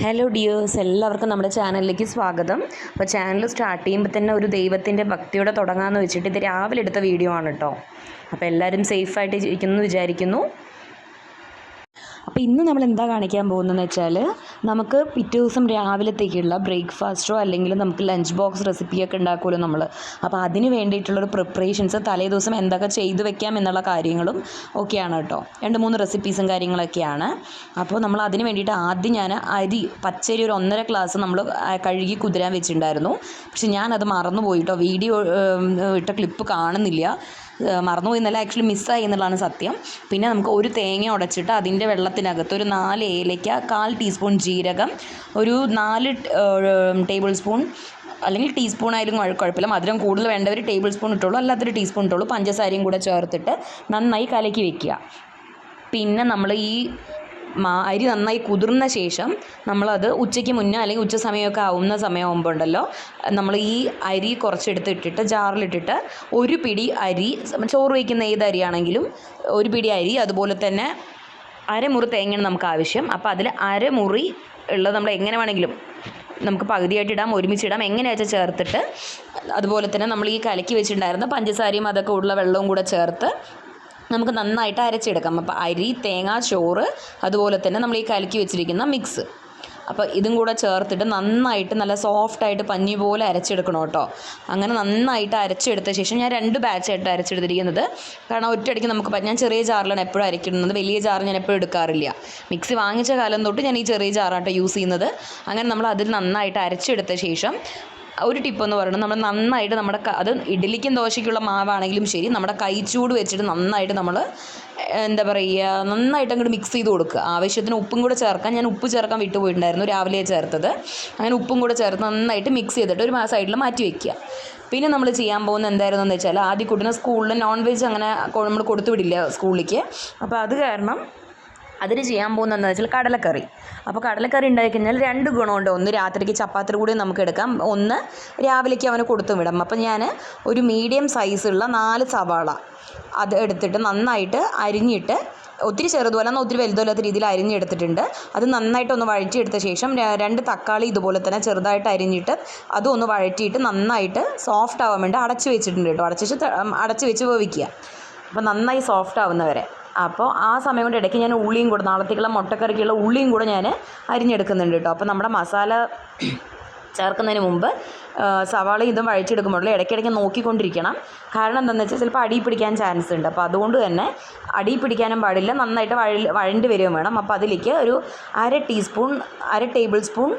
Hello dears എല്ലാവർക്കും നമ്മുടെ ചാനലിലേക്ക് സ്വാഗതം. അപ്പോൾ ചാനൽ സ്റ്റാർട്ട് ചെയ്യുമ്പോൾ തന്നെ ഒരു ദൈവത്തിന്റെ ഭക്തിയോടെ തുടങ്ങാമെന്ന് വെച്ചിട്ട് ഇത് രാവിലെ എടുത്ത വീഡിയോ ആണ് കേട്ടോ അപ്പോൾ എല്ലാവരും സേഫായിട്ട് ഇരിക്കുന്നു വിചാരിക്കുന്നു. അപ്പോൾ ഇന്ന് നമ്മൾ എന്താ കാണിക്കാൻ പോകുന്നതെന്ന് വെച്ചാൽ നമുക്ക് പിറ്റേ ദിവസം രാവിലത്തേക്കുള്ള ബ്രേക്ക്ഫാസ്റ്റോ അല്ലെങ്കിൽ നമുക്ക് ലഞ്ച് ബോക്സ് റെസിപ്പിയൊക്കെ ഉണ്ടാക്കുമല്ലോ നമ്മൾ അപ്പോൾ അതിന് വേണ്ടിയിട്ടുള്ളൊരു പ്രിപ്പറേഷൻസ് തലേ ദിവസം എന്തൊക്കെ ചെയ്തു വെക്കാം എന്നുള്ള കാര്യങ്ങളും ഒക്കെയാണ് കേട്ടോ. രണ്ട് മൂന്ന് റെസിപ്പീസും കാര്യങ്ങളൊക്കെയാണ്. അപ്പോൾ നമ്മൾ അതിന് വേണ്ടിയിട്ട് ആദ്യം ഞാൻ അരി പച്ചരി ഒരു ഒന്നര ഗ്ലാസ് നമ്മൾ കഴുകി കുതിരാൻ വെച്ചിട്ടുണ്ടായിരുന്നു. പക്ഷെ ഞാനത് മറന്നു പോയിട്ടോ വീഡിയോ ഇട്ട ക്ലിപ്പ് കാണുന്നില്ല. മറന്നുപോയി. എന്നല്ല ആക്ച്വലി മിസ്സായി എന്നുള്ളതാണ് സത്യം. പിന്നെ നമുക്ക് ഒരു തേങ്ങ ഉടച്ചിട്ട് അതിന്റെ വെള്ളത്തിനകത്ത് ഒരു നാല് ഏലയ്ക്ക കാൽ ടീസ്പൂൺ ജീരകം ഒരു നാല് ടേബിൾ സ്പൂൺ അല്ലെങ്കിൽ ടീസ്പൂൺ ആയാലും കുഴ- കുഴപ്പമില്ല. മധുരം കൂടുതൽ വേണ്ടവർ ടേബിൾ സ്പൂൺ ഇട്ടുള്ളൂ അല്ലാത്തൊരു ടീസ്പൂൺ ഇട്ടുള്ളൂ പഞ്ചസാരയും കൂടെ ചേർത്തിട്ട് നന്നായി കലക്കി വെക്കുക. പിന്നെ നമ്മൾ ഈ അരി നന്നായി കുതിർന്ന ശേഷം നമ്മളത് ഉച്ചയ്ക്ക് മുന്നേ അല്ലെങ്കിൽ ഉച്ച സമയമൊക്കെ ആവുന്ന സമയമാകുമ്പോൾ ഉണ്ടല്ലോ നമ്മൾ ഈ അരി കുറച്ചെടുത്ത് ഇട്ടിട്ട് ജാറിലിട്ടിട്ട് ഒരു പിടി അരി ചോറ് വയ്ക്കുന്ന ഏത് അരിയാണെങ്കിലും ഒരു പിടി അരി അതുപോലെ തന്നെ അരമുറി തേങ്ങയാണ് നമുക്ക് ആവശ്യം. അപ്പോൾ അതിൽ അരമുറി ഉള്ളത് നമ്മൾ എങ്ങനെ വേണമെങ്കിലും നമുക്ക് പകുതിയായിട്ട് ഇടാം ഒരുമിച്ചിടാം എങ്ങനെയാച്ചാൽ ചേർത്തിട്ട് അതുപോലെ തന്നെ നമ്മൾ ഈ കലക്കി വെച്ചിട്ടുണ്ടായിരുന്ന പഞ്ചസാരയും അതൊക്കെ ഉള്ള വെള്ളവും കൂടെ ചേർത്ത് നമുക്ക് നന്നായിട്ട് അരച്ചെടുക്കാം. അപ്പോൾ അരി തേങ്ങ ചോറ് അതുപോലെ തന്നെ നമ്മൾ ഈ കലക്കി വെച്ചിരിക്കുന്ന മിക്സ്. അപ്പോൾ ഇതും കൂടെ ചേർത്തിട്ട് നന്നായിട്ട് നല്ല സോഫ്റ്റായിട്ട് പഞ്ഞി പോലെ അരച്ചെടുക്കണം കേട്ടോ. അങ്ങനെ നന്നായിട്ട് അരച്ചെടുത്ത ശേഷം ഞാൻ രണ്ട് ബാച്ചായിട്ട് അരച്ചെടുത്തിരിക്കുന്നത്. കാരണം ഒറ്റയടിക്ക് നമുക്ക് ഞാൻ ചെറിയ ജാറിലാണ് എപ്പോഴും അരയ്ക്കുന്നത് വലിയ ജാർ ഞാൻ എപ്പോഴും എടുക്കാറില്ല. മിക്സി വാങ്ങിച്ച കാലം തൊട്ട് ഞാൻ ഈ ചെറിയ ജാറാട്ടോ യൂസ് ചെയ്യുന്നത്. അങ്ങനെ നമ്മൾ അതിൽ നന്നായിട്ട് അരച്ചെടുത്ത ശേഷം ഒരു ടിപ്പ് എന്ന് പറയുന്നത് നമ്മൾ നന്നായിട്ട് നമ്മുടെ അത് ഇഡ്ഡലിക്കും ദോശയ്ക്കുള്ള മാവാണെങ്കിലും ശരി നമ്മുടെ കൈച്ചൂട് വെച്ചിട്ട് നന്നായിട്ട് നമ്മൾ എന്താ പറയുക നന്നായിട്ട് അങ്ങോട്ട് മിക്സ് ചെയ്ത് കൊടുക്കുക. ആവശ്യത്തിന് ഉപ്പും കൂടെ ചേർക്കാൻ ഞാൻ ഉപ്പ് ചേർക്കാൻ വിട്ടുപോയിട്ടുണ്ടായിരുന്നു രാവിലെ ചേർത്തത്. അങ്ങനെ ഉപ്പും കൂടെ ചേർത്ത് നന്നായിട്ട് മിക്സ് ചെയ്തിട്ട് ഒരു സൈഡിൽ മാറ്റി വെക്കുക. പിന്നെ നമ്മൾ ചെയ്യാൻ പോകുന്നത് എന്തായിരുന്നു എന്ന് വെച്ചാൽ ആദ്യ കുട്ടിനെ സ്കൂളിൽ നോൺ വെജ് അങ്ങനെ നമ്മൾ കൊടുത്തു വിടില്ല സ്കൂളിലേക്ക് അപ്പോൾ അത് കാരണം അതിന് ചെയ്യാൻ പോകുന്നത് എന്താണെന്ന് വെച്ചാൽ കടലക്കറി. അപ്പോൾ കടലക്കറി ഉണ്ടാക്കി കഴിഞ്ഞാൽ രണ്ട് ഗുണമുണ്ട്. ഒന്ന് രാത്രിക്ക് ചപ്പാത്തി കൂടി നമുക്ക് എടുക്കാം. ഒന്ന് രാവിലേക്ക് അവന് കൊടുത്തു വിടാം. അപ്പോൾ ഞാൻ ഒരു മീഡിയം സൈസുള്ള നാല് സവാള അത് എടുത്തിട്ട് നന്നായിട്ട് അരിഞ്ഞിട്ട് ഒത്തിരി ചെറുതുമല്ല എന്നാൽ ഒത്തിരി വലുതല്ലാത്ത രീതിയിൽ അരിഞ്ഞെടുത്തിട്ടുണ്ട്. അത് നന്നായിട്ട് ഒന്ന് വഴറ്റിയെടുത്ത ശേഷം രണ്ട് തക്കാളി ഇതുപോലെ തന്നെ ചെറുതായിട്ട് അരിഞ്ഞിട്ട് അതും ഒന്ന് വഴറ്റിയിട്ട് നന്നായിട്ട് സോഫ്റ്റ് ആവാൻ വേണ്ടി അടച്ച് വെച്ചിട്ടുണ്ട് കേട്ടോ. അടച്ച് വെച്ച് അടച്ച് വെച്ച് വേവിക്കുക. അപ്പോൾ നന്നായി സോഫ്റ്റ് ആവുന്നവരെ. അപ്പോൾ ആ സമയം കൊണ്ട് ഇടയ്ക്ക് ഞാൻ ഉള്ളിയും കൂടെ നാളത്തേക്കുള്ള മുട്ടക്കറിക്കുള്ള ഉള്ളിയും കൂടെ ഞാൻ അരിഞ്ഞെടുക്കുന്നുണ്ട് കേട്ടോ. അപ്പോൾ നമ്മുടെ മസാല ചേർക്കുന്നതിന് മുമ്പ് സവാള ഇതും വഴിച്ചെടുക്കുമ്പോൾ ഇടയ്ക്കിടയ്ക്ക് നോക്കിക്കൊണ്ടിരിക്കണം. കാരണം എന്താണെന്ന് വെച്ചാൽ ചിലപ്പോൾ അടി പിടിക്കാൻ ചാൻസ് ഉണ്ട്. അപ്പോൾ അതുകൊണ്ട് തന്നെ അടി പിടിക്കാനും പാടില്ല. നന്നായിട്ട് വഴ വഴണ്ടി വരികയും വേണം. അപ്പോൾ അതിലേക്ക് ഒരു അര ടീസ്പൂൺ അര ടേബിൾ സ്പൂൺ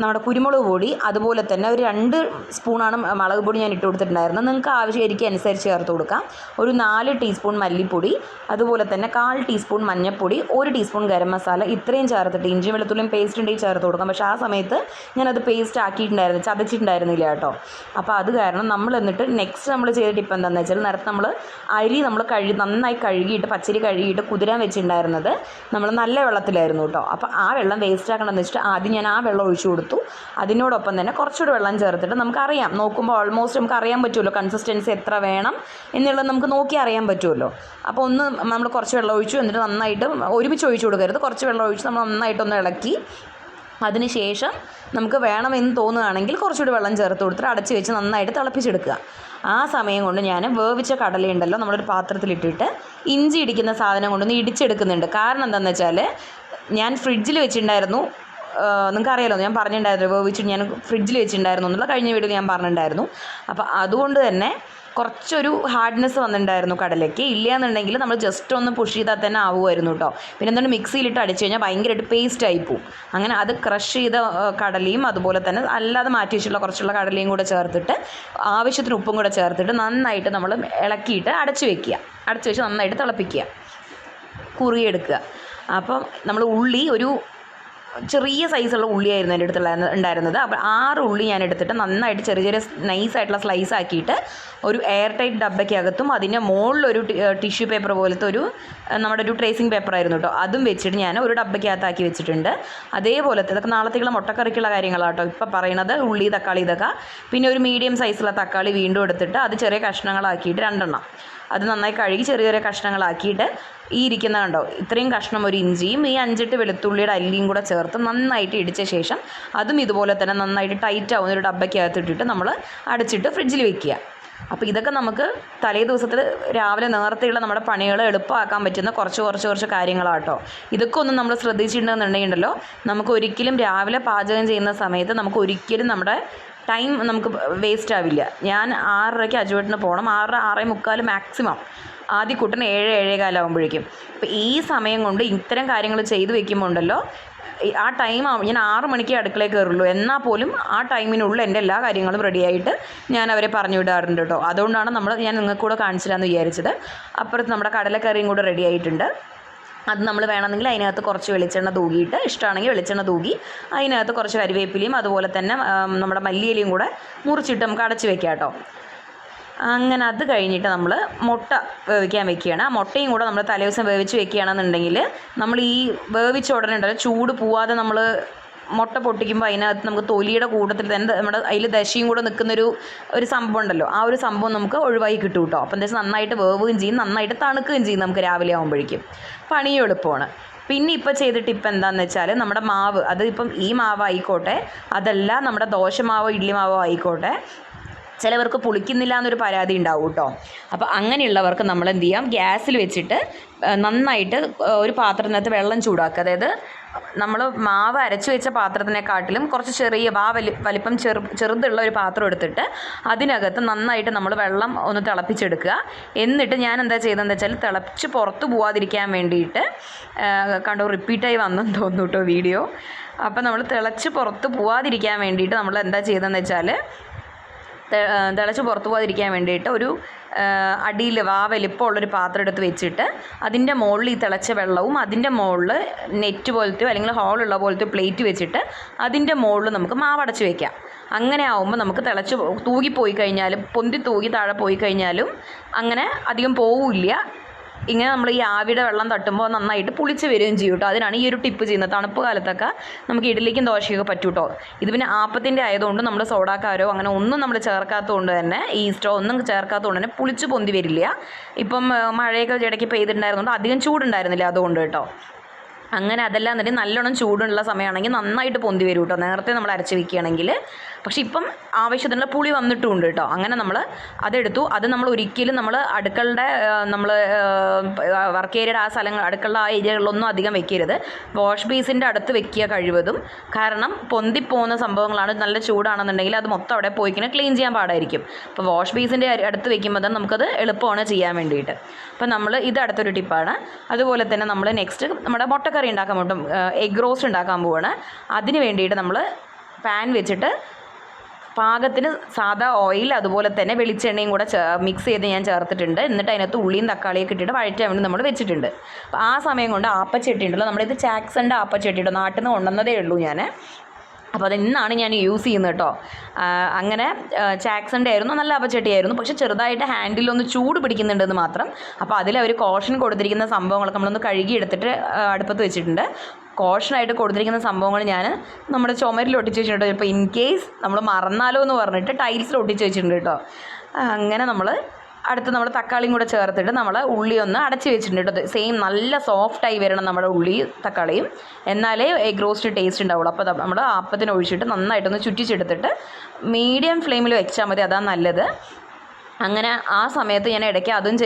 നമ്മുടെ കുരുമുളക് പൊടി അതുപോലെ തന്നെ ഒരു രണ്ട് സ്പൂണാണ് മുളക് പൊടി ഞാൻ ഇട്ട് കൊടുത്തിട്ടുണ്ടായിരുന്നത് നിങ്ങൾക്ക് ആവശ്യമായിരിക്കും അനുസരിച്ച് ചേർത്ത് കൊടുക്കാം. ഒരു നാല് ടീസ്പൂൺ മല്ലിപ്പൊടി അതുപോലെ തന്നെ കാൽ ടീസ്പൂൺ മഞ്ഞൾപ്പൊടി ഒരു ടീസ്പൂൺ ഗരം മസാല ഇത്രയും ചേർത്തിട്ട് ഇഞ്ചി വെളുത്തുള്ളിയും പേസ്റ്റ് ഉണ്ടെങ്കിൽ ചേർത്ത് കൊടുക്കാം. പക്ഷേ ആ സമയത്ത് ഞാനത് പേസ്റ്റ് ആക്കിയിട്ടുണ്ടായിരുന്നു ചതച്ചിട്ടുണ്ടായിരുന്നില്ല കേട്ടോ. അപ്പോൾ അത് കാരണം നമ്മൾ എന്നിട്ട് നെക്സ്റ്റ് നമ്മൾ ചെയ്തിട്ട് ടിപ്പ് എന്താണെന്ന് വെച്ചാൽ നേരത്തെ നമ്മൾ അരി നമ്മൾ കഴുകി നന്നായി കഴുകിയിട്ട് പച്ചരി കഴുകിയിട്ട് കുതിരാൻ വെച്ചിട്ടുണ്ടായിരുന്നത് നമ്മൾ നല്ല വെള്ളത്തിലായിരുന്നു കേട്ടോ. അപ്പോൾ ആ വെള്ളം വേസ്റ്റ് ആക്കണമെന്ന് വെച്ചിട്ട് ആദ്യം ഞാൻ ആ വെള്ളം ഒഴിച്ചു കൊടുത്തു. അതിനോടൊപ്പം തന്നെ കുറച്ചുകൂടി വെള്ളം ചേർത്തിട്ട് നമുക്കറിയാം. നോക്കുമ്പോൾ ഓൾമോസ്റ്റ് നമുക്ക് അറിയാൻ പറ്റുമല്ലോ കൺസിസ്റ്റൻസി എത്ര വേണം എന്നുള്ളത് നമുക്ക് നോക്കി അറിയാൻ പറ്റുമല്ലോ. അപ്പോൾ ഒന്ന് നമ്മൾ കുറച്ച് വെള്ളം ഒഴിച്ചു എന്നിട്ട് നന്നായിട്ട് ഒരുമിച്ച് ഒഴിച്ചു കൊടുക്കരുത്. കുറച്ച് വെള്ളം ഒഴിച്ച് നമ്മൾ നന്നായിട്ടൊന്ന് ഇളക്കി. അതിനുശേഷം നമുക്ക് വേണമെന്ന് തോന്നുകയാണെങ്കിൽ കുറച്ചുകൂടി വെള്ളം ചേർത്ത് കൊടുത്തിട്ട് അടച്ച് വെച്ച് നന്നായിട്ട് തിളപ്പിച്ചെടുക്കുക. ആ സമയം കൊണ്ട് ഞാൻ വേവിച്ച കടലയുണ്ടല്ലോ നമ്മളൊരു പാത്രത്തിലിട്ടിട്ട് ഇഞ്ചി ഇടിക്കുന്ന സാധനം കൊണ്ടൊന്ന് ഇടിച്ചെടുക്കുന്നുണ്ട്. കാരണം എന്താണെന്ന് വെച്ചാൽ ഞാൻ ഫ്രിഡ്ജിൽ വെച്ചിട്ടുണ്ടായിരുന്നു നിങ്ങൾക്ക് അറിയാലോ ഞാൻ പറഞ്ഞിട്ടുണ്ടായിരുന്നു വേവിച്ചിട്ട് ഞാൻ ഫ്രിഡ്ജിൽ വെച്ചിട്ടുണ്ടായിരുന്നു എന്നുള്ള കഴിഞ്ഞ വീഡിയോ ഞാൻ പറഞ്ഞിട്ടുണ്ടായിരുന്നു. അപ്പോൾ അതുകൊണ്ട് തന്നെ കുറച്ചൊരു ഹാർഡ്നെസ് വന്നിട്ടുണ്ടായിരുന്നു കടലയ്ക്ക്. ഇല്ല എന്നുണ്ടെങ്കിൽ നമ്മൾ ജസ്റ്റ് ഒന്ന് പുഷ് ചെയ്താൽ തന്നെ ആവുമായിരുന്നു കേട്ടോ പിന്നെ എന്താണ് മിക്സിയിലിട്ട് അടിച്ചു കഴിഞ്ഞാൽ ഭയങ്കരമായിട്ട് പേസ്റ്റ് ആയി പോവും. അങ്ങനെ അത് ക്രഷ് ചെയ്ത കടലയും അതുപോലെ തന്നെ അല്ലാതെ മാറ്റി വെച്ചിട്ടുള്ള കുറച്ചുള്ള കടലയും കൂടെ ചേർത്തിട്ട് ആവശ്യത്തിന് ഉപ്പും കൂടെ ചേർത്തിട്ട് നന്നായിട്ട് നമ്മൾ ഇളക്കിയിട്ട് അടച്ചു വെക്കുക. അടച്ചു വെച്ച് നന്നായിട്ട് തിളപ്പിക്കുക. കുറുകിയെടുക്കുക അപ്പം നമ്മൾ ഉള്ളി ഒരു ചെറിയ സൈസുള്ള ഉള്ളിയായിരുന്നു എന്റെ അടുത്തുള്ള ഉണ്ടായിരുന്നത്. അപ്പോൾ ആറ് ഉള്ളി ഞാൻ എടുത്തിട്ട് നന്നായിട്ട് ചെറിയ ചെറിയ നൈസായിട്ടുള്ള സ്ലൈസ് ആക്കിയിട്ട് ഒരു എയർ ടൈറ്റ് ഡബ്ബയ്ക്കകത്തും അതിന്റെ മുകളിലൊരു ടിഷ്യൂ പേപ്പർ പോലത്തെ ഒരു നമ്മുടെ ഒരു ട്രേസിങ് പേപ്പർ ആയിരുന്നു കേട്ടോ. അതും വെച്ചിട്ട് ഞാൻ ഒരു ഡബ്ബയ്ക്കകത്താക്കി വെച്ചിട്ടുണ്ട്. അതേപോലത്തെ ഇതൊക്കെ നാളത്തേക്കുള്ള മുട്ടക്കറിക്കുള്ള കാര്യങ്ങളാണ് കേട്ടോ ഇപ്പോൾ പറയുന്നത് ഉള്ളി തക്കാളി ഇതൊക്കെ. പിന്നെ ഒരു മീഡിയം സൈസുള്ള തക്കാളി വീണ്ടും എടുത്തിട്ട് അത് ചെറിയ കഷ്ണങ്ങളാക്കിയിട്ട് രണ്ടെണ്ണം. അത് നന്നായി കഴുകി ചെറിയ ചെറിയ കഷ്ണങ്ങളാക്കിയിട്ട് ഈ ഇരിക്കുന്ന കണ്ടോ ഇത്രയും കഷ്ണം ഒരു ഇഞ്ചിയും ഈ അഞ്ചെട്ട് വെളുത്തുള്ളിയുടെ അല്ലിയും കൂടെ ചേർത്ത് നന്നായിട്ട് ഇടിച്ച ശേഷം അതും ഇതുപോലെ തന്നെ നന്നായിട്ട് ടൈറ്റ് ആവുന്ന ഒരു ഡബ്ബയ്ക്കകത്ത് ഇട്ടിട്ട് നമ്മൾ അടച്ചിട്ട് ഫ്രിഡ്ജിൽ വെക്കുക. അപ്പോൾ ഇതൊക്കെ നമുക്ക് തലേ ദിവസത്തിൽ രാവിലെ നേരത്തെയുള്ള നമ്മുടെ പണികൾ എളുപ്പമാക്കാൻ പറ്റുന്ന കുറച്ച് കുറച്ച് കുറച്ച് കാര്യങ്ങളാട്ടോ. ഇതൊക്കെ ഒന്ന് നമ്മൾ ശ്രദ്ധിച്ചിട്ടുണ്ടെന്നുണ്ടെങ്കിലോ നമുക്ക് ഒരിക്കലും രാവിലെ പാചകം ചെയ്യുന്ന സമയത്ത് നമുക്ക് ഒരിക്കലും നമ്മുടെ ടൈം നമുക്ക് വേസ്റ്റ് ആവില്ല. ഞാൻ ആറരയ്ക്ക് അജുവേട്ടിന് പോകണം. ആറര ആറേ മുക്കാൽ മാക്സിമം. ആദ്യ കൂട്ടൻ ഏഴ് ഏഴേ കാലാകുമ്പോഴേക്കും അപ്പോൾ ഈ സമയം കൊണ്ട് ഇത്തരം കാര്യങ്ങൾ ചെയ്തു വെക്കുമ്പോൾ ഉണ്ടല്ലോ ആ ടൈം ഞാൻ ആറ് മണിക്ക് അടുക്കളയിൽ കയറുള്ളൂ. എന്നാൽ പോലും ആ ടൈമിനുള്ള എന്റെ എല്ലാ കാര്യങ്ങളും റെഡിയായിട്ട് ഞാൻ അവരെ പറഞ്ഞു വിടാറുണ്ട് കേട്ടോ. അതുകൊണ്ടാണ് നമ്മൾ ഞാൻ നിങ്ങൾക്ക് കൂടെ കാണിച്ചു വിചാരിച്ചത്. അപ്പുറത്ത് നമ്മുടെ കടലക്കറിയും കൂടെ റെഡി ആയിട്ടുണ്ട്. അത് നമ്മൾ വേണമെങ്കിൽ അതിനകത്ത് കുറച്ച് വെളിച്ചെണ്ണ തൂകിയിട്ട് ഇഷ്ടമാണെങ്കിൽ വെളിച്ചെണ്ണ തൂകി അതിനകത്ത് കുറച്ച് കരിവേപ്പിലയും അതുപോലെ തന്നെ നമ്മുടെ മല്ലിയിലയും കൂടെ മുറിച്ചിട്ട് നമുക്ക് അടച്ച് വെക്കാം കേട്ടോ. അങ്ങനെ അത് കഴിഞ്ഞിട്ട് നമ്മൾ മുട്ട വേവിക്കാൻ വെക്കുകയാണ്. ആ മുട്ടയും കൂടെ നമ്മൾ തലേ ദിവസം വേവിച്ച് വെക്കുകയാണെന്നുണ്ടെങ്കിൽ നമ്മൾ ഈ വേവിച്ച ഉടനെ ഉണ്ടല്ലോ ചൂട് പോവാതെ നമ്മൾ മുട്ട പൊട്ടിക്കുമ്പോൾ അതിനകത്ത് നമുക്ക് തൊലിയുടെ കൂട്ടത്തിൽ തന്നെ നമ്മുടെ അതിൽ ദശയും കൂടെ നിൽക്കുന്നൊരു ഒരു സംഭവം ഉണ്ടല്ലോ ആ ഒരു സംഭവം നമുക്ക് ഒഴിവായി കിട്ടും കേട്ടോ. അപ്പം എന്താ നന്നായിട്ട് വേവുകയും ചെയ്യും നന്നായിട്ട് തണുക്കുകയും ചെയ്യും നമുക്ക് രാവിലെ ആകുമ്പോഴേക്കും പണിയും എളുപ്പമാണ്. പിന്നെ ഇപ്പോൾ ചെയ്ത ടിപ്പ് എന്താണെന്ന് വെച്ചാൽ നമ്മുടെ മാവ് അത് ഇപ്പം ഈ മാവ് ആയിക്കോട്ടെ അതല്ല നമ്മുടെ ദോശമാവോ ഇഡ്ഡലി മാവോ ആയിക്കോട്ടെ ചിലവർക്ക് പുളിക്കുന്നില്ല എന്നൊരു പരാതി ഉണ്ടാവും കേട്ടോ. അപ്പോൾ അങ്ങനെയുള്ളവർക്ക് നമ്മൾ എന്ത് ചെയ്യാം ഗ്യാസിൽ വെച്ചിട്ട് നന്നായിട്ട് ഒരു പാത്രത്തിനകത്ത് വെള്ളം ചൂടാക്കുക. അതായത് നമ്മൾ മാവ് അരച്ചു വെച്ച പാത്രത്തിനെക്കാട്ടിലും കുറച്ച് ചെറിയ വാ വലി വലിപ്പം ചെറു ചെറുതുള്ള ഒരു പാത്രം എടുത്തിട്ട് അതിനകത്ത് നന്നായിട്ട് നമ്മൾ വെള്ളം ഒന്ന് തിളപ്പിച്ചെടുക്കുക. എന്നിട്ട് ഞാൻ എന്താ ചെയ്തതെന്ന് വെച്ചാൽ തിളപ്പിച്ച് പുറത്ത് പോവാതിരിക്കാൻ വേണ്ടിയിട്ട് കണ്ടോ റിപ്പീറ്റായി വന്നെന്ന് തോന്നുന്നു കേട്ടോ വീഡിയോ. അപ്പോൾ നമ്മൾ തിളച്ച് പുറത്ത് പോവാതിരിക്കാൻ വേണ്ടിയിട്ട് നമ്മൾ എന്താ ചെയ്തതെന്ന് വെച്ചാൽ തിളച്ച് പുറത്ത് പോകാതിരിക്കാൻ വേണ്ടിയിട്ട് ഒരു അടിയിൽ വാ വലിപ്പമുള്ളൊരു പാത്രം എടുത്ത് വെച്ചിട്ട് അതിന്റെ മുകളിൽ ഈ തിളച്ച വെള്ളവും അതിന്റെ മുകളിൽ നെറ്റ് പോലത്തെയോ അല്ലെങ്കിൽ ഹോളുള്ള പോലത്തെ പ്ലേറ്റ് വെച്ചിട്ട് അതിന്റെ മുകളിൽ നമുക്ക് മാവടച്ച് വെക്കാം. അങ്ങനെ ആവുമ്പോൾ നമുക്ക് തിളച്ച് തൂകിപ്പോയി കഴിഞ്ഞാലും പൊന്തി തൂകി താഴെ പോയി കഴിഞ്ഞാലും അങ്ങനെ അധികം പോവില്ല. ഇങ്ങനെ നമ്മൾ ഈ ആവിയുടെ വെള്ളം തട്ടുമ്പോൾ നന്നായിട്ട് പുളിച്ച് വരികയും ചെയ്യും കേട്ടോ. അതിനാണ് ഈ ഒരു ടിപ്പ് ചെയ്യുന്നത്. തണുപ്പ് കാലത്തൊക്കെ നമുക്ക് ഇഡലിക്കും ദോശയൊക്കെ പറ്റും കേട്ടോ. ഇത് പിന്നെ ആപ്പത്തിന്റെ ആയതുകൊണ്ട് നമ്മൾ സോഡാക്കാരോ അങ്ങനെ ഒന്നും നമ്മൾ ചേർക്കാത്തതുകൊണ്ട് തന്നെ ഈസ്റ്റോ ഒന്നും ചേർക്കാത്തതുകൊണ്ട് തന്നെ പുളിച്ച് പൊന്തി വരില്ല. ഇപ്പം മഴയൊക്കെ ഇടയ്ക്ക് പെയ്തിട്ടുണ്ടായിരുന്നുകൊണ്ട് അധികം ചൂടുണ്ടായിരുന്നില്ല അതുകൊണ്ട് കേട്ടോ. അങ്ങനെ അതെല്ലാം എന്നിട്ട് നല്ലോണം ചൂടുള്ള സമയമാണെങ്കിൽ നന്നായിട്ട് പൊന്തി വരും കേട്ടോ. നേരത്തെ നമ്മൾ അരച്ച് വെക്കുകയാണെങ്കിൽ പക്ഷെ ഇപ്പം ആവശ്യത്തിനുള്ള പുളി വന്നിട്ടുമുണ്ട് കേട്ടോ. അങ്ങനെ നമ്മൾ അതെടുത്തു. അത് നമ്മൾ ഒരിക്കലും നമ്മൾ അടുക്കളുടെ നമ്മൾ വർക്ക് ഏരിയയുടെ ആ സ്ഥലങ്ങൾ അടുക്കളുടെ ആ ഏരിയകളിലൊന്നും അധികം വെക്കരുത്. വാഷ് ബേസിന്റെ അടുത്ത് വെക്കുക കഴിവതും. കാരണം പൊന്തിപ്പോകുന്ന സംഭവങ്ങളാണ്. നല്ല ചൂടാണെന്നുണ്ടെങ്കിൽ അത് മൊത്തം അവിടെ പോയിക്കിനെ ക്ലീൻ ചെയ്യാൻ പാടായിരിക്കും. അപ്പോൾ വാഷ് ബേസിന്റെ അടുത്ത് വെക്കുമ്പോൾ തന്നെ നമുക്കത് എളുപ്പമാണ് ചെയ്യാൻ വേണ്ടിയിട്ട്. അപ്പോൾ നമ്മൾ ഇത് അടുത്തൊരു ടിപ്പാണ് അതുപോലെ തന്നെ നമ്മൾ നെക്സ്റ്റ് നമ്മുടെ മുട്ടക്കറി ഉണ്ടാക്കാൻ പറ്റും എഗ് റോസ്റ്റ് ഉണ്ടാക്കാൻ പോവാണ്. അതിന് വേണ്ടിയിട്ട് നമ്മൾ പാൻ വെച്ചിട്ട് പാകത്തിന് സാധാ ഓയിൽ അതുപോലെ തന്നെ വെളിച്ചെണ്ണയും കൂടെ മിക്സ് ചെയ്ത് ഞാൻ ചേർത്തിട്ടുണ്ട്. എന്നിട്ട് അതിനകത്ത് ഉള്ളിയും തക്കാളിയൊക്കെ ഇട്ടിട്ട് വഴറ്റാൻ വേണ്ടി നമ്മൾ വെച്ചിട്ടുണ്ട്. അപ്പോൾ ആ സമയം കൊണ്ട് ആപ്പച്ചട്ടി ഉണ്ടല്ലോ നമ്മളിത് ചാക്സന്റെ ഉണ്ടോ നാട്ടിൽ നിന്ന് കൊണ്ടുവന്നതേ ഉള്ളൂ ഞാൻ അപ്പോൾ അത് ഇന്നാണ് ഞാൻ യൂസ് ചെയ്യുന്നത് കേട്ടോ അങ്ങനെ ചാക്സന്റെ ആയിരുന്നു നല്ല അപ്പച്ചട്ടിയായിരുന്നു പക്ഷെ ചെറുതായിട്ട് ഹാൻഡിലൊന്ന് ചൂട് പിടിക്കുന്നുണ്ടെന്ന് മാത്രം. അപ്പോൾ അതിൽ അവർ കോഷൻ കൊടുത്തിരിക്കുന്ന സംഭവങ്ങളൊക്കെ നമ്മളൊന്ന് കഴുകി എടുത്തിട്ട് അടുപ്പത്ത് വെച്ചിട്ടുണ്ട്. കോഷനായിട്ട് കൊടുത്തിരിക്കുന്ന സംഭവങ്ങൾ ഞാൻ നമ്മുടെ ചുമരിൽ ഒട്ടിച്ച് വെച്ചിട്ടുണ്ട്. ഇപ്പോൾ ഇൻ കേസ് നമ്മൾ മറന്നാലോ എന്ന് പറഞ്ഞിട്ട് ടൈൽസിൽ ഒട്ടിച്ച് വെച്ചിട്ടുണ്ട് കേട്ടോ. അങ്ങനെ നമ്മൾ അടുത്ത് നമ്മൾ തക്കാളിയും കൂടെ ചേർത്തിട്ട് നമ്മൾ ഉള്ളി ഒന്ന് അടച്ച് വെച്ചിട്ടുണ്ട് കേട്ടോ. സെയിം നല്ല സോഫ്റ്റായി വരണം നമ്മുടെ ഉള്ളി തക്കാളിയും. എന്നാലേ എഗ് റോസ്റ്റ് ടേസ്റ്റ് ഉണ്ടാവുള്ളൂ. അപ്പോൾ നമ്മൾ ആപ്പത്തിന് ഒഴിച്ചിട്ട് നന്നായിട്ടൊന്ന് ചുറ്റിച്ചെടുത്തിട്ട് മീഡിയം ഫ്ലെയിമിൽ വെച്ചാൽ മതി. അതാണ് നല്ലത്. അങ്ങനെ ആ സമയത്ത് ഞാൻ ഇടയ്ക്ക് അതും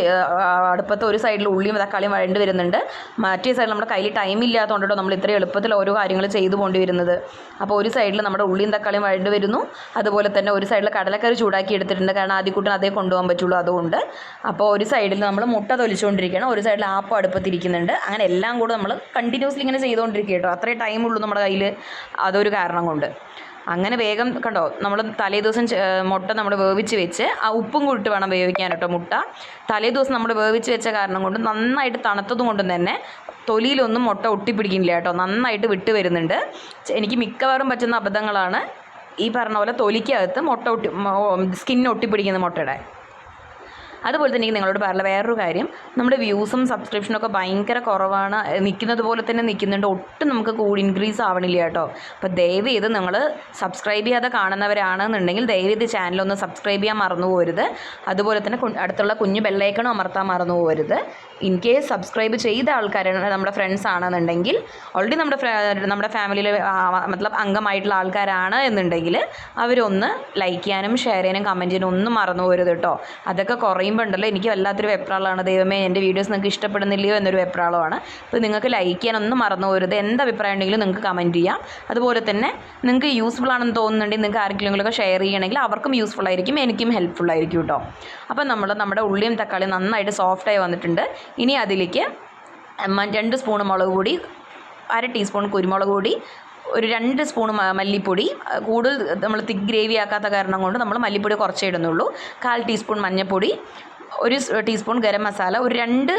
അടുപ്പത്ത് ഒരു സൈഡിൽ ഉള്ളിയും തക്കാളിയും വഴണ്ട് വരുന്നുണ്ട്. മറ്റേ സൈഡിൽ നമ്മുടെ കയ്യിൽ ടൈം ഇല്ലാത്തതുകൊണ്ടോ നമ്മൾ ഇത്രയും എളുപ്പത്തിൽ ഓരോ കാര്യങ്ങൾ ചെയ്തു കൊണ്ടു വരുന്നത് അപ്പോൾ ഒരു സൈഡിൽ നമ്മുടെ ഉള്ളിയും തക്കാളിയും വഴണ്ട് വരുന്നു. അതുപോലെ തന്നെ ഒരു സൈഡിൽ കടലക്കറി ചൂടാക്കി എടുത്തിട്ടുണ്ട്. കാരണം ആദ്യക്കൂട്ടിന് അതേ കൊണ്ടുപോകാൻ പറ്റുള്ളൂ അതുകൊണ്ട്. അപ്പോൾ ഒരു സൈഡിൽ നമ്മൾ മുട്ട തൊലിച്ചുകൊണ്ടിരിക്കുകയാണ്. ഒരു സൈഡിൽ ആപ്പ് അടുപ്പത്തിരിക്കുന്നുണ്ട് അങ്ങനെ എല്ലാം കൂടെ നമ്മൾ കണ്ടിന്യൂസ്ലി ഇങ്ങനെ ചെയ്തുകൊണ്ടിരിക്കുക കേട്ടോ. ടൈം ഉള്ളൂ നമ്മുടെ കയ്യിൽ. അതൊരു കാരണം കൊണ്ട്. അങ്ങനെ വേഗം കണ്ടോ നമ്മൾ തലേദിവസം മുട്ട നമ്മൾ വേവിച്ച് വെച്ച് ആ ഉപ്പും കൂടി വേണം വേവിക്കാൻ കേട്ടോ മുട്ട. തലേദിവസം നമ്മൾ വേവിച്ച് വെച്ച കാരണം കൊണ്ട് നന്നായിട്ട് തണുത്തത് കൊണ്ട് തന്നെ തൊലിയിലൊന്നും മുട്ട ഒട്ടിപ്പിടിക്കുന്നില്ല കേട്ടോ നന്നായിട്ട് വിട്ട് വരുന്നുണ്ട്. എനിക്ക് മിക്കവാറും പറ്റുന്ന അബദ്ധങ്ങളാണ് ഈ പറഞ്ഞ പോലെ തൊലിക്കകത്ത് മുട്ട ഒട്ടി സ്കിൻ ഒട്ടിപ്പിടിക്കുന്ന മുട്ടയുടെ. അതുപോലെ തന്നെ എനിക്ക് നിങ്ങളോട് പറയാനുള്ള വേറൊരു കാര്യം നമ്മുടെ വ്യൂസും സബ്സ്ക്രിപ്ഷനും ഒക്കെ ഭയങ്കര കുറവാണ്. നിൽക്കുന്നത് പോലെ തന്നെ നിൽക്കുന്നുണ്ട് ഒട്ടും നമുക്ക് കൂടി ഇൻക്രീസ് ആവണില്ല കേട്ടോ. അപ്പോൾ ദയവ് ചെയ്ത് നിങ്ങൾ സബ്സ്ക്രൈബ് ചെയ്യാതെ കാണുന്നവരാണെന്നുണ്ടെങ്കിൽ ദയവ് ചെയ്ത് ചാനലൊന്ന് സബ്സ്ക്രൈബ് ചെയ്യാൻ മറന്നു പോരുത്. അതുപോലെ തന്നെ അടുത്തുള്ള കുഞ്ഞു ബെല്ലൈക്കണും അമർത്താൻ മറന്നു പോരുത്. ഇൻ കേസ് സബ്സ്ക്രൈബ് ചെയ്ത ആൾക്കാരാണ് നമ്മുടെ ഫ്രണ്ട്സ് ആണെന്നുണ്ടെങ്കിൽ ഓൾറെഡി നമ്മുടെ നമ്മുടെ ഫാമിലിയിൽ മതലബ് അംഗമായിട്ടുള്ള ആൾക്കാരാണ് എന്നുണ്ടെങ്കിൽ അവരൊന്ന് ലൈക്ക് ചെയ്യാനും ഷെയർ ചെയ്യാനും കമന്റ് ചെയ്യാനും ഒന്നും മറന്നു പോരുത് കേട്ടോ അതൊക്കെ കുറയുമ്പോൾ ഉണ്ടല്ലോ. എനിക്ക് വല്ലാത്തൊരു വെപ്രാളമാണ് ദൈവമേ എന്റെ വീഡിയോസ് നിങ്ങൾക്ക് ഇഷ്ടപ്പെടുന്നില്ലയോ എന്നൊരു വെപ്രാളമാണ്. അപ്പോൾ നിങ്ങൾക്ക് ലൈക്ക് ചെയ്യാനൊന്നും മറന്നു പോരുത്. എന്ത് അഭിപ്രായം ഉണ്ടെങ്കിലും നിങ്ങൾക്ക് കമന്റ് ചെയ്യാം. അതുപോലെ തന്നെ നിങ്ങൾക്ക് യൂസ്ഫുൾ ആണെന്ന് തോന്നുന്നുണ്ടെങ്കിൽ നിങ്ങൾക്ക് ആർക്കെങ്കിലുമൊക്കെ ഷെയർ ചെയ്യണമെങ്കിൽ അവർക്കും യൂസ്ഫുൾ ആയിരിക്കും എനിക്കും ഹെൽപ്ഫുൾ ആയിരിക്കും കേട്ടോ അപ്പോൾ നമ്മൾ നമ്മുടെ ഉള്ളിയും തക്കാളിയും നന്നായിട്ട് സോഫ്റ്റായി വന്നിട്ടുണ്ട്. ഇനി അതിലേക്ക് രണ്ട് സ്പൂൺ മുളക് പൊടി അര ടീസ്പൂൺ കുരുമുളക് പൊടി ഒരു രണ്ട് സ്പൂൺ മല്ലിപ്പൊടി. കൂടുതൽ നമ്മൾ തിക്ക് ഗ്രേവി ആക്കാത്ത കാരണം കൊണ്ട് നമ്മൾ മല്ലിപ്പൊടി കുറച്ചേ ഇടുന്നുള്ളൂ. കാൽ ടീസ്പൂൺ മഞ്ഞൾപ്പൊടി ഒരു ടീസ്പൂൺ ഗരം മസാല ഒരു രണ്ട്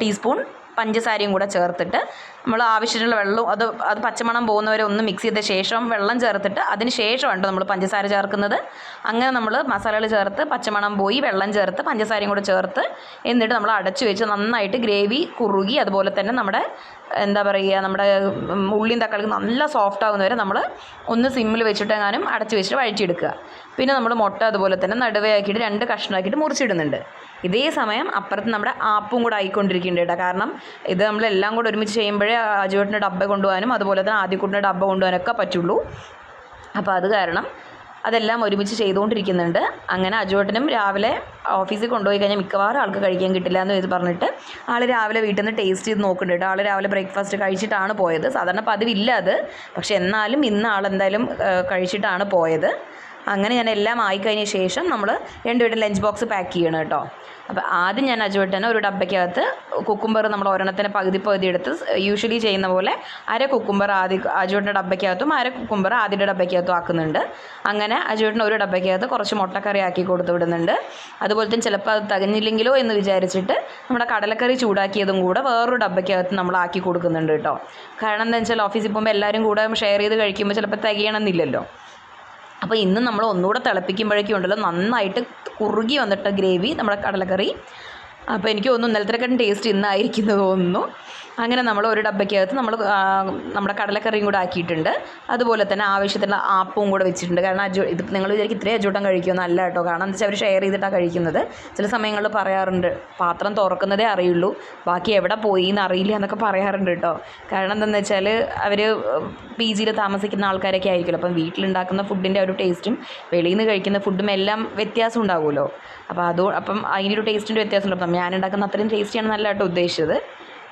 ടീസ്പൂൺ പഞ്ചസാരയും കൂടെ ചേർത്തിട്ട് നമ്മൾ ആവശ്യത്തിനുള്ള വെള്ളവും അത് അത് പച്ചമണം പോകുന്നവരെ ഒന്ന് മിക്സ് ചെയ്ത ശേഷം വെള്ളം ചേർത്തിട്ട് അതിന് ശേഷമാണ് നമ്മൾ പഞ്ചസാര ചേർക്കുന്നത്. അങ്ങനെ നമ്മൾ മസാലകൾ ചേർത്ത് പച്ചമണം പോയി വെള്ളം ചേർത്ത് പഞ്ചസാരയും കൂടെ ചേർത്ത് എന്നിട്ട് നമ്മൾ അടച്ചു വെച്ച് നന്നായിട്ട് ഗ്രേവി കുറുകി അതുപോലെ തന്നെ നമ്മുടെ എന്താ പറയുക നമ്മുടെ ഉള്ളിയും തക്കാളിയും നല്ല സോഫ്റ്റ് ആകുന്ന വരെ നമ്മൾ ഒന്ന് സിമ്മിൽ വെച്ചിട്ടെങ്ങാനും അടച്ച് വെച്ചിട്ട് വഴിച്ചെടുക്കുക പിന്നെ നമ്മൾ മുട്ട അതുപോലെ തന്നെ നടുവയാക്കിയിട്ട് രണ്ട് കഷ്ണമാക്കിയിട്ട് മുറിച്ചിടുന്നുണ്ട്. ഇതേ സമയം അപ്പുറത്ത് നമ്മുടെ ആപ്പും കൂടെ ആയിക്കൊണ്ടിരിക്കുന്നുണ്ട് കേട്ടോ. കാരണം ഇത് നമ്മൾ എല്ലാം കൂടെ ഒരുമിച്ച് ചെയ്യുമ്പോഴേ അജുവേട്ടിന്റെ ഡബ്ബ കൊണ്ടുപോകാനും അതുപോലെ തന്നെ ആദ്യക്കുട്ടിന്റെ ഡബ്ബ കൊണ്ടുപോകാനൊക്കെ പറ്റുള്ളൂ. അപ്പോൾ അത് കാരണം അതെല്ലാം ഒരുമിച്ച് ചെയ്തുകൊണ്ടിരിക്കുന്നുണ്ട്. അങ്ങനെ അജുവേട്ടനും രാവിലെ ഓഫീസിൽ കൊണ്ടുപോയി കഴിഞ്ഞാൽ മിക്കവാറും ആൾക്ക് കഴിക്കാൻ കിട്ടില്ല എന്ന് ഇത് പറഞ്ഞിട്ട് ആൾ രാവിലെ വീട്ടിൽ നിന്ന് ടേസ്റ്റ് ചെയ്ത് നോക്കുന്നുണ്ട് ആൾ രാവിലെ ബ്രേക്ക്ഫാസ്റ്റ് കഴിച്ചിട്ടാണ് പോയത്. സാധാരണ പതിവില്ല അത്. പക്ഷെ എന്നാലും ഇന്ന് ആൾ എന്തായാലും ആ, കഴിച്ചിട്ടാണ് പോയത്. അങ്ങനെ ഞാൻ എല്ലാം ആയിക്കഴിഞ്ഞ ശേഷം നമ്മൾ രണ്ടുപേരും ലഞ്ച് ബോക്സ് പാക്ക് ചെയ്യണം കേട്ടോ. അപ്പോൾ ആദ്യം ഞാൻ അജുവട്ടന് ഒരു ഡബ്ബയ്ക്കകത്ത് കുക്കുംബർ നമ്മൾ ഒരെണ്ണത്തിന് പകുതി പകുതി എടുത്ത് യൂഷ്വലി ചെയ്യുന്ന പോലെ അര കുക്കുംബർ ആദ്യ അജുവേട്ടന്റെ ഡബ്ബയ്ക്കകത്തും അര കുക്കുംബർ ആദ്യയുടെ ഡബ്ബയ്ക്കകത്തും ആക്കുന്നുണ്ട്. അങ്ങനെ അജുവേട്ടന് ഒരു ഡബ്ബയ്ക്കകത്ത് കുറച്ച് മുട്ടക്കറി ആക്കി കൊടുത്തു വിടുന്നുണ്ട്. അതുപോലെ തന്നെ ചിലപ്പോൾ അത് തികഞ്ഞില്ലെങ്കിലോ എന്ന് വിചാരിച്ചിട്ട് നമ്മുടെ കടലക്കറി ചൂടാക്കിയതും കൂടെ വേറൊരു ഡബ്ബയ്ക്കകത്ത് നമ്മൾ ആക്കി കൊടുക്കുന്നുണ്ട് കേട്ടോ. കാരണം എന്താ വെച്ചാൽ ഓഫീസിൽ പോകുമ്പോൾ എല്ലാവരും കൂടെ ഷെയർ ചെയ്ത് കഴിക്കുമ്പോൾ ചിലപ്പോൾ തികയണമെന്നില്ലല്ലോ. അപ്പോൾ ഇന്ന് നമ്മൾ ഒന്നുകൂടെ തിളപ്പിക്കുമ്പോഴേക്കും ഉണ്ടല്ലോ നന്നായിട്ട് കുറുകി വന്നിട്ട് ഗ്രേവി നമ്മുടെ കടലക്കറി. അപ്പോൾ എനിക്ക് തോന്നുന്നു ഇന്നലത്തെക്കാട്ടും ടേസ്റ്റ് ഇന്നായിരിക്കുന്നു തോന്നുന്നു. അങ്ങനെ നമ്മൾ ഒരു ഡബ്ബയ്ക്കകത്ത് നമ്മൾ നമ്മുടെ കടലക്കറിയും കൂടെ ആക്കിയിട്ടുണ്ട്. അതുപോലെ തന്നെ ആവശ്യത്തിനുള്ള ആപ്പും കൂടെ വെച്ചിട്ടുണ്ട്. കാരണം അജു ഇത് നിങ്ങൾ വിചാരിക്കും ഇത്രയും അജൂട്ടം കഴിക്കുമെന്ന് അല്ല കേട്ടോ. കാരണം എന്താ വെച്ചാൽ അവർ ഷെയർ ചെയ്തിട്ടാണ് കഴിക്കുന്നത്. ചില സമയങ്ങളിൽ പറയാറുണ്ട് പാത്രം തുറക്കുന്നതേ അറിയുള്ളൂ. ബാക്കി എവിടെ പോയി എന്ന് അറിയില്ല എന്നൊക്കെ പറയാറുണ്ട് കേട്ടോ. കാരണം എന്താണെന്ന് വെച്ചാൽ അവർ പി ജിയിൽ താമസിക്കുന്ന ആൾക്കാരൊക്കെ ആയിരിക്കുമല്ലോ. അപ്പം വീട്ടിലുണ്ടാക്കുന്ന ഫുഡിന്റെ ഒരു ടേസ്റ്റും വെളിയിൽ നിന്ന് കഴിക്കുന്ന ഫുഡും എല്ലാം വ്യത്യാസം ഉണ്ടാവുമല്ലോ. അപ്പോൾ അത് അപ്പം അതിന്റെ ഒരു ടേസ്റ്റിന്റെ വ്യത്യാസം ഉണ്ടാവും. ഞാൻ ഉണ്ടാക്കുന്ന അത്രയും ടേസ്റ്റിയാണ് നല്ല കേട്ടോ ഉദ്ദേശിച്ചത്.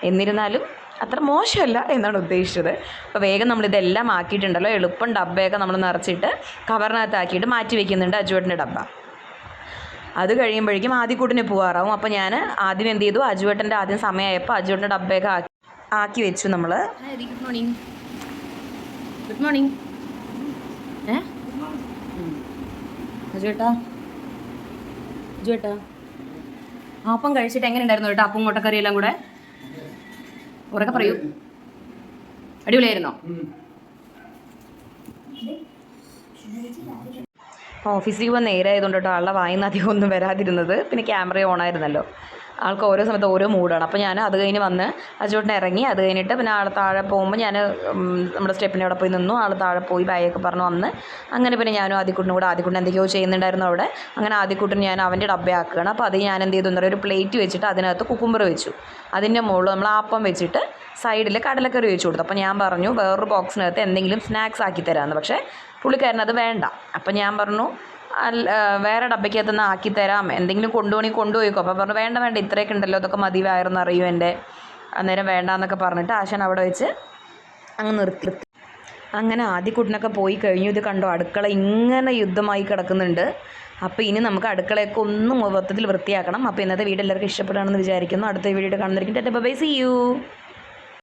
എന്നിരുന്നാലും അത്ര മോശമല്ല എന്നാണ് ഉദ്ദേശിച്ചത്. അപ്പോൾ വേഗം നമ്മളിതെല്ലാം ആക്കിയിട്ടുണ്ടല്ലോ. എളുപ്പം ഡബ്ബയൊക്കെ നമ്മൾ നിറച്ചിട്ട് കവറിനകത്താക്കിയിട്ട് മാറ്റി വെക്കുന്നുണ്ട് അജുവേട്ടന്റെ ഡബ്ബ. അത് കഴിയുമ്പോഴേക്കും ആദ്യക്കൂട്ടിന് പോകാറാവും അപ്പോൾ ഞാൻ ആദ്യം എന്ത് ചെയ്തു? അജുവേട്ടന്റെ ആദ്യം സമയമായപ്പോൾ അജുവേട്ടന്റെ ഡബ്ബയൊക്കെ ആക്കി ആക്കി വെച്ചു നമ്മൾ ഗുഡ് മോർണിംഗ്. Good morning. ഏ? അജുവേട്ടാ. അജുവേട്ടാ. അപ്പം കഴിച്ചിട്ട് എങ്ങനെ ഉണ്ടായിരുന്നു കേട്ടോ അപ്പം മുട്ടക്കറി എല്ലാം കൂടെ? ഉറക്കെ പറയൂ. അടിപൊളിയായിരുന്നോ? ഓഫീസിൽ പോകാൻ നേരെ ആയതുകൊണ്ട് കേട്ടോ ആളുടെ വായിന്ന് അധികം ഒന്നും വരാതിരുന്നത്. പിന്നെ ക്യാമറ ഓൺ ആയിരുന്നല്ലോ. ആൾക്ക് ഓരോ സമയത്ത് ഓരോ മൂഡാണ്. അപ്പോൾ ഞാൻ അത് കഴിഞ്ഞ് വന്ന് അജോട്ടിന് ഇറങ്ങി അത് കഴിഞ്ഞിട്ട് പിന്നെ ആൾ താഴെ പോകുമ്പോൾ ഞാൻ നമ്മുടെ സ്റ്റെപ്പിന്റെ അവിടെ പോയി നിന്നു. ആൾ താഴെ പോയി ബാഗൊക്കെ പറഞ്ഞ് വന്ന് അങ്ങനെ പിന്നെ ഞാനും ആദ്യക്കുട്ടിനും കൂടെ ആദ്യക്കുട്ടിന് എന്തൊക്കെയോ ചെയ്യുന്നുണ്ടായിരുന്നു അവിടെ. അങ്ങനെ ആദ്യക്കുട്ടിന് ഞാൻ അവന്റെ ഡബ്ബയാക്കുകയാണ് അപ്പോൾ അത് ഞാൻ എന്ത് ചെയ്തു? പറയുക ഒരു പ്ലേറ്റ് വെച്ചിട്ട് അതിനകത്ത് കുക്കുമ്പർ വെച്ചു. അതിന്റെ മുകളിൽ നമ്മൾ ആപ്പം വെച്ചിട്ട് സൈഡിൽ കടലക്കറി വെച്ച് കൊടുത്തു. അപ്പോൾ ഞാൻ പറഞ്ഞു വേറൊരു ബോക്സിനകത്ത് എന്തെങ്കിലും സ്നാക്സ് ആക്കി തരാമെന്ന് പക്ഷേ പുള്ളിക്കാരനത് വേണ്ട. അപ്പം ഞാൻ പറഞ്ഞു വേറെ ഡബയ്ക്കകത്ത് നിന്ന് ആക്കി തരാം. എന്തെങ്കിലും കൊണ്ടുപോകണമെങ്കിൽ കൊണ്ടുപോയിക്കോ. അപ്പോൾ പറഞ്ഞു വേണ്ട വേണ്ട ഇത്രയൊക്കെ ഉണ്ടല്ലോ അതൊക്കെ മതി അറിയൂ എന്റെ. അന്നേരം വേണ്ട എന്നൊക്കെ പറഞ്ഞിട്ട് ആശാൻ അവിടെ വെച്ച് അങ്ങ് നിർത്തി. അങ്ങനെ ആദ്യക്കുട്ടിനൊക്കെ പോയി കഴിഞ്ഞു. ഇത് കണ്ടോ അടുക്കള ഇങ്ങനെ യുദ്ധമായി കിടക്കുന്നുണ്ട്. അപ്പോൾ ഇനി നമുക്ക് അടുക്കളയൊക്കെ ഒന്ന് മൊത്തത്തിൽ വൃത്തിയാക്കണം. അപ്പോൾ ഇന്നത്തെ വീഡിയോ എല്ലാവർക്കും ഇഷ്ടപ്പെടുകയാണെന്ന് വിചാരിക്കുന്നു. അടുത്ത വീഡിയോ കാണുന്നതായിരിക്കും. Bye see you.